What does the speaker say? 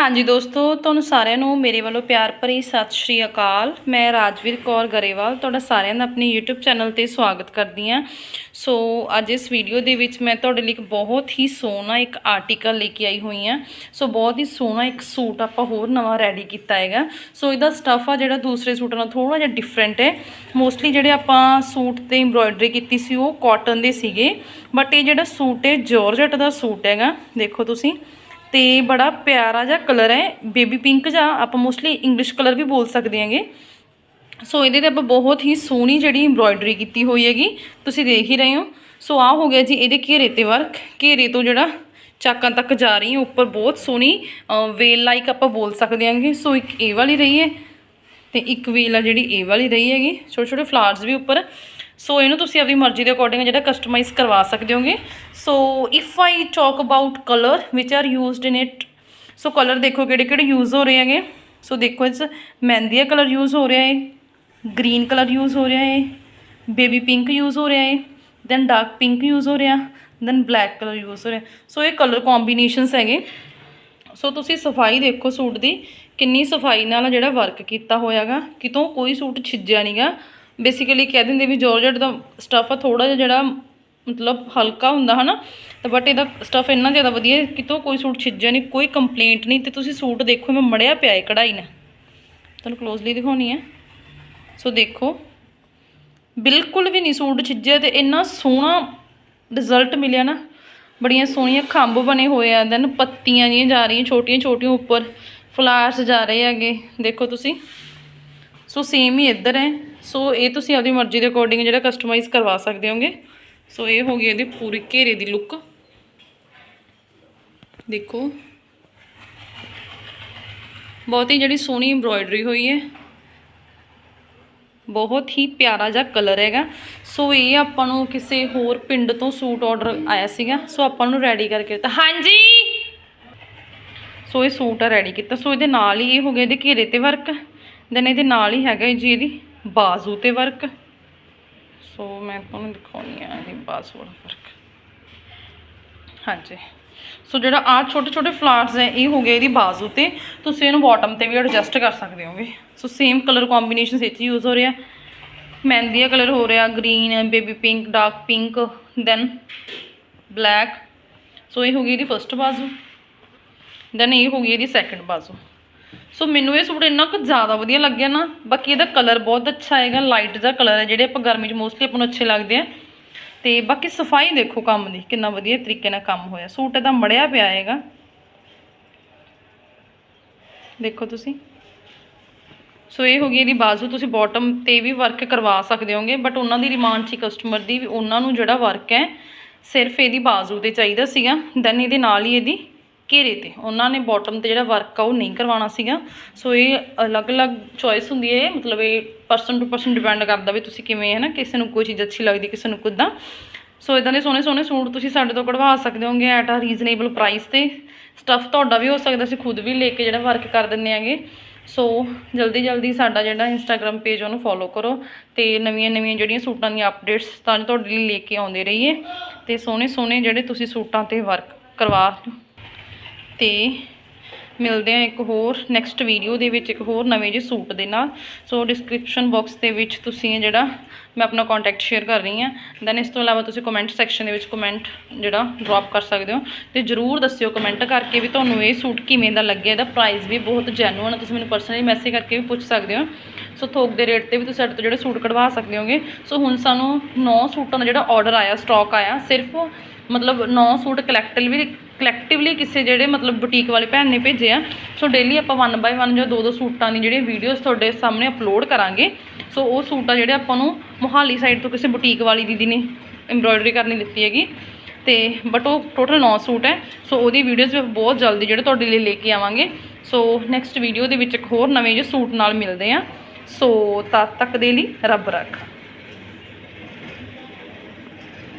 ਹਾਂਜੀ ਦੋਸਤੋ, ਤੁਹਾਨੂੰ ਸਾਰਿਆਂ ਨੂੰ ਮੇਰੇ ਵੱਲੋਂ ਪਿਆਰ ਭਰੀ ਸਤਿ ਸ਼੍ਰੀ ਅਕਾਲ। ਮੈਂ ਰਾਜਵੀਰ ਕੌਰ ਗਰੇਵਾਲ, ਤੁਹਾਡਾ ਸਾਰਿਆਂ ਦਾ ਆਪਣੇ YouTube ਚੈਨਲ ਤੇ ਸਵਾਗਤ ਕਰਦੀ ਹਾਂ। ਸੋ ਅੱਜ ਇਸ ਵੀਡੀਓ ਦੇ ਵਿੱਚ ਮੈਂ ਤੁਹਾਡੇ ਲਈ ਇੱਕ ਬਹੁਤ ਹੀ ਸੋਹਣਾ ਇੱਕ ਆਰਟੀਕਲ ਲੈ ਕੇ ਆਈ ਹੋਈ ਹਾਂ। ਸੋ ਬਹੁਤ ਹੀ ਸੋਹਣਾ ਇੱਕ ਸੂਟ ਆਪਾਂ ਹੋਰ ਨਵਾਂ ਰੈਡੀ ਕੀਤਾ ਹੈਗਾ। ਸੋ ਇਹਦਾ ਸਟਫ ਆ ਜਿਹੜਾ ਦੂਸਰੇ ਸੂਟਾਂ ਨਾਲ ਥੋੜਾ ਜਿਹਾ ਡਿਫਰੈਂਟ ਹੈ। ਮੋਸਟਲੀ ਜਿਹੜੇ ਆਪਾਂ ਸੂਟ ਤੇ ਐਮਬ੍ਰੋਇਡਰੀ ਕੀਤੀ ਸੀ, ਉਹ ਕਾਟਨ ਦੇ ਸੀਗੇ। ਬਟ ਇਹ ਜਿਹੜਾ ਸੂਟ ਹੈ ਜਾਰਜਟ ਦਾ ਸੂਟ ਹੈਗਾ। ਦੇਖੋ ਤੁਸੀਂ। ਤੇ ਬੜਾ ਪਿਆਰਾ ਜਿਹਾ ਕਲਰ ਹੈ ਬੇਬੀ ਪਿੰਕ ਜਾਂ ਆਪਾਂ ਮੋਸਟਲੀ ਇੰਗਲਿਸ਼ ਕਲਰ ਵੀ ਬੋਲ ਸਕਦੇ ਹਾਂਗੇ। ਸੋ ਇਹਦੇ ਤੇ ਆਪਾਂ ਬਹੁਤ ਹੀ ਸੋਹਣੀ ਜਿਹੜੀ ਐਮਬ੍ਰੋਇਡਰੀ ਕੀਤੀ ਹੋਈ ਹੈਗੀ, ਤੁਸੀਂ ਦੇਖ ਹੀ ਰਹੇ ਹੋ। ਸੋ ਆ ਹੋ ਗਿਆ ਜੀ ਇਹਦੇ ਘੇਰੇ ਤੇ ਵਰਕ ਘੇਰੇ ਤੋਂ ਜਿਹੜਾ ਚਾਕਾਂ ਤੱਕ ਜਾ ਰਹੀ ਹੈ, ਉੱਪਰ ਬਹੁਤ ਸੋਹਣੀ ਵੇਲ ਲਾਈਕ ਆਪਾਂ ਬੋਲ ਸਕਦੇ ਹਾਂਗੇ। ਸੋ ਇੱਕ ਇਹ ਵਾਲੀ ਰਹੀ ਹੈ ਤੇ ਇੱਕ ਵੇਲ ਆ ਜਿਹੜੀ ਇਹ ਵਾਲੀ ਰਹੀ ਹੈਗੀ। ਛੋਟੇ ਛੋਟੇ ਫਲਾਵਰਸ ਵੀ ਉੱਪਰ। ਸੋ ਇਹਨੂੰ ਤੁਸੀਂ ਆਪਣੀ ਮਰਜ਼ੀ ਦੇ ਅਕੋਰਡਿੰਗ ਜਿਹੜਾ ਕਸਟਮਾਈਜ਼ ਕਰਵਾ ਸਕਦੇ ਹੋਗੇ। So if I talk about colour which are used in it so colour ਦੇਖੋ ਕਿਹੜੇ ਕਿਹੜੇ ਯੂਜ਼ ਹੋ ਰਹੇ ਹੈਗੇ। ਸੋ ਦੇਖੋ ਇਸ ਮਹਿੰਦੀਆ ਕਲਰ ਯੂਜ਼ ਹੋ ਰਿਹਾ ਹੈ ਗ੍ਰੀਨ ਕਲਰ ਯੂਜ਼ ਹੋ ਰਿਹਾ ਹੈ ਬੇਬੀ ਪਿੰਕ ਯੂਜ਼ ਹੋ ਰਿਹਾ ਹੈ ਦੈਨ ਡਾਰਕ ਪਿੰਕ ਯੂਜ਼ ਹੋ ਰਿਹਾ ਦੈਨ ਬਲੈਕ ਕਲਰ ਯੂਜ਼ ਹੋ ਰਿਹਾ। ਸੋ ਇਹ ਕਲਰ ਕੰਬੀਨੇਸ਼ਨਸ ਹੈਗੇ। ਸੋ ਤੁਸੀਂ ਸਫ਼ਾਈ ਦੇਖੋ ਸੂਟ ਦੀ, ਕਿੰਨੀ ਸਫ਼ਾਈ ਨਾਲ ਜਿਹੜਾ ਵਰਕ ਕੀਤਾ ਹੋਇਆਗਾ ਕਿਤੋਂ ਕੋਈ ਸੂਟ ਛਿੱਜਿਆ ਨਹੀਂਗਾ ਬੇਸਿਕਲੀ ਕਹਿ ਦਿੰਦੇ ਵੀ ਜਾਰਜਟ ਦਾ ਸਟਫ ਆ ਥੋੜਾ ਜਿਹਾ ਜਿਹੜਾ ਮਤਲਬ ਹਲਕਾ ਹੁੰਦਾ ਹਨਾ ਤਾਂ ਬਟ ਇਹਦਾ ਸਟਫ ਇੰਨਾ ਜ਼ਿਆਦਾ ਵਧੀਆ ਹੈ, ਕਿਤੋਂ ਕੋਈ ਸੂਟ ਛਿੱਜਿਆ ਨਹੀਂ ਕੋਈ ਕੰਪਲੇਂਟ ਨਹੀਂ ਤੇ ਤੁਸੀਂ ਸੂਟ ਦੇਖੋ ਮੈਂ ਮੜਿਆ ਪਿਆ ਹੈ ਕਢਾਈ ਨਾਲ। ਤੁਹਾਨੂੰ ਕਲੋਜ਼ਲੀ ਦਿਖਾਉਣੀ ਹੈ ਸੋ ਦੇਖੋ ਬਿਲਕੁਲ ਵੀ ਨਹੀਂ ਸੂਟ ਛਿੱਜਿਆ ਤੇ ਇੰਨਾ ਸੋਹਣਾ ਰਿਜ਼ਲਟ ਮਿਲਿਆ ਨਾ। ਬੜੀਆਂ ਸੋਹਣੀਆਂ ਖੰਭ ਬਣੇ ਹੋਏ ਆ ਦੈਨ ਪੱਤੀਆਂ ਜੀਆਂ ਜਾ ਰਹੀਆਂ ਛੋਟੀਆਂ ਛੋਟੀਆਂ ਉੱਪਰ ਫਲਾਰਸ ਜਾ ਰਹੇ ਹੈਗੇ ਦੇਖੋ ਤੁਸੀਂ। ਸੋ ਸੇਮ ਹੀ ਇੱਧਰ ਹੈ। ਸੋ ਇਹ ਤੁਸੀਂ ਆਪਣੀ ਮਰਜ਼ੀ ਦੇ ਅਕੋਰਡਿੰਗ ਜਿਹੜਾ ਕਸਟਮਾਈਜ਼ ਕਰਵਾ ਸਕਦੇ ਹੋਗੇ। ਸੋ ਇਹ ਹੋ ਗਈ ਇਹਦੀ ਪੂਰੀ ਘੇਰੇ ਦੀ ਲੁੱਕ ਦੇਖੋ। ਬਹੁਤ ਹੀ ਜਿਹੜੀ ਸੋਹਣੀ ਐਮਬ੍ਰੋਇਡਰੀ ਹੋਈ ਹੈ। ਬਹੁਤ ਹੀ ਪਿਆਰਾ ਜਿਹਾ ਕਲਰ ਹੈਗਾ। ਸੋ ਇਹ ਆਪਾਂ ਨੂੰ ਕਿਸੇ ਹੋਰ ਪਿੰਡ ਤੋਂ ਸੂਟ ਆਰਡਰ ਆਇਆ ਸੀਗਾ। ਸੋ ਆਪਾਂ ਨੂੰ ਰੈਡੀ ਕਰਕੇ ਦਿੱਤਾ। ਹਾਂਜੀ! ਸੋ ਇਹ ਸੂਟ ਆ ਰੈਡੀ ਕੀਤਾ। ਸੋ ਇਹਦੇ ਨਾਲ ਹੀ ਇਹ ਹੋ ਗਿਆ ਇਹਦੇ ਘੇਰੇ ਤੇ ਵਰਕ ਦੈਨ ਇਹਦੇ ਨਾਲ ਹੀ ਹੈਗਾ ਜੀ ਇਹਦੀ। ਬਾਜ਼ੂ ਤੇ ਵਰਕ। ਸੋ ਮੈਂ ਤੁਹਾਨੂੰ ਦਿਖਾਉਣੀ ਆ ਇਹਦੀ ਬਾਜ਼ੂ ਵਾਲਾ ਵਰਕ। ਹਾਂਜੀ। ਸੋ ਜਿਹੜਾ ਆ ਛੋਟੇ ਛੋਟੇ ਫਲਾਵਰਸ ਹੈ ਇਹ ਹੋ ਗਏ ਇਹਦੀ ਬਾਜ਼ੂ ਤੇ। ਤੁਸੀਂ ਇਹਨੂੰ ਬਾਟਮ ਤੇ ਵੀ ਐਡਜਸਟ ਕਰ ਸਕਦੇ ਹੋਗੇ। ਸੋ ਸੇਮ ਕਲਰ ਕੰਬੀਨੇਸ਼ਨ ਵਿੱਚ ਯੂਜ਼ ਹੋ ਰਿਹਾ। ਮਹਿੰਦੀਆ ਕਲਰ ਹੋ ਰਿਹਾ green baby pink dark pink then black so ਇਹ ਹੋ ਗਈ ਇਹਦੀ ਫਰਸਟ ਬਾਜ਼ੂ। ਦੈਨ ਇਹ ਹੋ ਗਈ ਇਹਦੀ ਸੈਕੰਡ ਬਾਜ਼ੂ। ਸੋ ਮੈਨੂੰ ਇਹ ਸੂਟ ਇੰਨਾ ਕੁ ਜ਼ਿਆਦਾ ਵਧੀਆ ਲੱਗਿਆ ਨਾ, ਬਾਕੀ ਇਹਦਾ ਕਲਰ ਬਹੁਤ ਅੱਛਾ ਹੈਗਾ ਲਾਈਟ ਜਿਹਾ ਕਲਰ ਹੈ, ਜਿਹੜੇ ਆਪਾਂ ਗਰਮੀ 'ਚ ਮੋਸਟਲੀ ਆਪਾਂ ਨੂੰ ਅੱਛੇ ਲੱਗਦੇ ਆ। ਤੇ ਬਾਕੀ ਸਫ਼ਾਈ ਦੇਖੋ ਕੰਮ ਦੀ, ਕਿੰਨਾ ਵਧੀਆ ਤਰੀਕੇ ਨਾਲ ਕੰਮ ਹੋਇਆ। ਸੂਟ ਇਹਦਾ ਮੜਿਆ ਪਿਆ ਹੈਗਾ। ਦੇਖੋ ਤੁਸੀਂ। ਸੋ ਇਹ ਹੋ ਗਈ ਇਹਦੀ ਬਾਜ਼ੂ, ਤੁਸੀਂ ਬਾਟਮ ਤੇ ਵੀ ਵਰਕ ਕਰਵਾ ਸਕਦੇ ਹੋਗੇ ਬਟ ਉਹਨਾਂ ਦੀ ਡਿਮਾਂਡ ਸੀ ਕਸਟਮਰ ਦੀ ਵੀ ਉਹਨਾਂ ਨੂੰ ਜਿਹੜਾ ਵਰਕ ਹੈ, ਸਿਰਫ ਇਹਦੀ ਬਾਜ਼ੂ ਤੇ ਚਾਹੀਦਾ ਸੀਗਾ। ਦੈਨ ਇਹਦੇ ਨਾਲ ਹੀ ਇਹਦੀ ਘੇਰੇ ਤੇ ਉਹਨਾਂ ਨੇ ਬਾਟਮ ਤੇ ਜਿਹੜਾ ਵਰਕ ਆ ਉਹ ਨਹੀਂ ਕਰਵਾਉਣਾ ਸੀਗਾ। ਸੋ ਇਹ ਅਲੱਗ-ਅਲੱਗ ਚੋਇਸ ਹੁੰਦੀ ਹੈ। ਮਤਲਬ ਇਹ ਪਰਸਨ ਟੂ ਪਰਸਨ ਡਿਪੈਂਡ ਕਰਦਾ ਵੀ ਤੁਸੀਂ ਕਿਵੇਂ ਹੈ ਨਾ ਕਿਸੇ ਨੂੰ ਕੋਈ ਚੀਜ਼ ਅੱਛੀ ਲੱਗਦੀ, ਕਿਸੇ ਨੂੰ ਕਿੱਦਾਂ। ਸੋ ਇਦਾਂ ਦੇ ਸੋਹਣੇ ਸੋਹਣੇ ਸੂਟ ਤੁਸੀਂ ਸਾਡੇ ਤੋਂ ਕਢਵਾ ਸਕਦੇ ਹੋਗੇ ਐਟ ਆ ਰੀਜ਼ਨੇਬਲ ਪ੍ਰਾਈਸ ਤੇ। ਸਟੱਫ ਤੁਹਾਡਾ ਵੀ ਹੋ ਸਕਦਾ, ਅਸੀਂ ਖੁਦ ਵੀ ਲੈ ਕੇ ਜਿਹੜਾ ਵਰਕ ਕਰ ਦਿੰਨੇ ਆਂਗੇ ਸੋ ਜਲਦੀ ਜਲਦੀ ਸਾਡਾ ਜਿਹੜਾ ਇੰਸਟਾਗ੍ਰam ਪੇਜ ਉਹਨੂੰ ਫੋਲੋ ਕਰੋ ਤੇ ਨਵੀਆਂ ਨਵੀਆਂ ਜਿਹੜੀਆਂ ਸੂਟਾਂ ਦੀਆਂ ਅਪਡੇਟਸ ਤਾਂ ਤੁਹਾਡੇ ਲਈ ਲੈ ਕੇ ਆਉਂਦੇ ਰਹੀਏ। ਤੇ ਸੋਹਣੇ ਸੋਹਣੇ ਜਿਹੜੇ ਤੁਸੀਂ ਸੂਟਾਂ ਤੇ ਵਰਕ ਕਰਵਾ ਤੇ ਮਿਲਦੇ ਆ ਇੱਕ ਹੋਰ ਨੈਕਸਟ ਵੀਡੀਓ ਦੇ ਵਿੱਚ, ਇੱਕ ਹੋਰ ਨਵੇਂ ਜਿਹੇ ਸੂਟ ਦੇ ਨਾਲ। ਸੋ ਡਿਸਕ੍ਰਿਪਸ਼ਨ ਬਾਕਸ ਦੇ ਵਿੱਚ ਤੁਸੀਂ ਜਿਹੜਾ ਮੈਂ ਆਪਣਾ ਕੰਟੈਕਟ ਸ਼ੇਅਰ ਕਰ ਰਹੀ ਹਾਂ। ਦੈਨ ਇਸ ਤੋਂ ਇਲਾਵਾ ਤੁਸੀਂ ਕਮੈਂਟ ਸੈਕਸ਼ਨ ਦੇ ਵਿੱਚ ਕਮੈਂਟ ਜਿਹੜਾ ਡ੍ਰੌਪ ਕਰ ਸਕਦੇ ਹੋ। ਤੇ ਜਰੂਰ ਦੱਸਿਓ ਕਮੈਂਟ ਕਰਕੇ ਵੀ ਤੁਹਾਨੂੰ ਇਹ ਸੂਟ ਕਿਵੇਂ ਦਾ ਲੱਗਿਆ, ਇਹਦਾ ਪ੍ਰਾਈਸ ਵੀ ਬਹੁਤ ਜੈਨੂਅਨ ਹੈ ਤੁਸੀਂ ਮੈਨੂੰ ਪਰਸਨਲੀ ਮੈਸੇਜ ਕਰਕੇ ਵੀ ਪੁੱਛ ਸਕਦੇ ਹੋ। ਸੋ ਥੋਕ ਦੇ ਰੇਟ ਤੇ ਵੀ ਤੁਸੀਂ ਸਾਡੇ ਤੋਂ ਜਿਹੜੇ ਸੂਟ ਕਢਵਾ ਸਕਦੇ ਹੋਗੇ। ਸੋ ਹੁਣ ਸਾਨੂੰ 9 ਸੂਟਾਂ ਦਾ ਜਿਹੜਾ ਆਰਡਰ ਆਇਆ ਸਟਾਕ ਆਇਆ, ਸਿਰਫ ਮਤਲਬ 9 ਸੂਟ ਕਲੈਕਟਲ ਵੀ ਕਲੈਕਟਿਵਲੀ ਕਿਸੇ ਜਿਹੜੇ ਮਤਲਬ ਬੁਟੀਕ ਵਾਲੇ ਭੈਣ ਨੇ ਭੇਜੇ ਆ। ਸੋ ਡੇਲੀ ਆਪਾਂ 1 ਬਾਈ 1 ਜਾਂ ਦੋ ਦੋ ਸੂਟਾਂ ਦੀ ਜਿਹੜੀ ਵੀਡੀਓਜ਼ ਤੁਹਾਡੇ ਸਾਹਮਣੇ ਅਪਲੋਡ ਕਰਾਂਗੇ। ਸੋ ਉਹ ਸੂਟ ਆ ਜਿਹੜੇ ਆਪਾਂ ਨੂੰ ਮੋਹਾਲੀ ਸਾਈਡ ਤੋਂ ਕਿਸੇ ਬੁਟੀਕ ਵਾਲੀ ਦੀਦੀ ਨੇ ਐਮਬ੍ਰੋਇਡਰੀ ਕਰਨੀ ਦਿੱਤੀ ਹੈਗੀ। ਤੇ ਬਟ ਉਹ ਟੋਟਲ 9 ਸੂਟ ਹੈ। ਸੋ ਉਹਦੀ ਵੀਡੀਓਜ਼ ਵੀ ਬਹੁਤ ਜਲਦੀ ਜਿਹੜੇ ਤੁਹਾਡੇ ਲਈ ਲੈ ਕੇ ਆਵਾਂਗੇ। ਸੋ ਨੈਕਸਟ ਵੀਡੀਓ ਦੇ ਵਿੱਚ ਇੱਕ ਹੋਰ ਨਵੇਂ ਜਿਹੇ ਸੂਟ ਨਾਲ ਮਿਲਦੇ ਆ ਸੋ ਤਦ ਤੱਕ ਦੇ ਲਈ ਰੱਬ ਰੱਖ।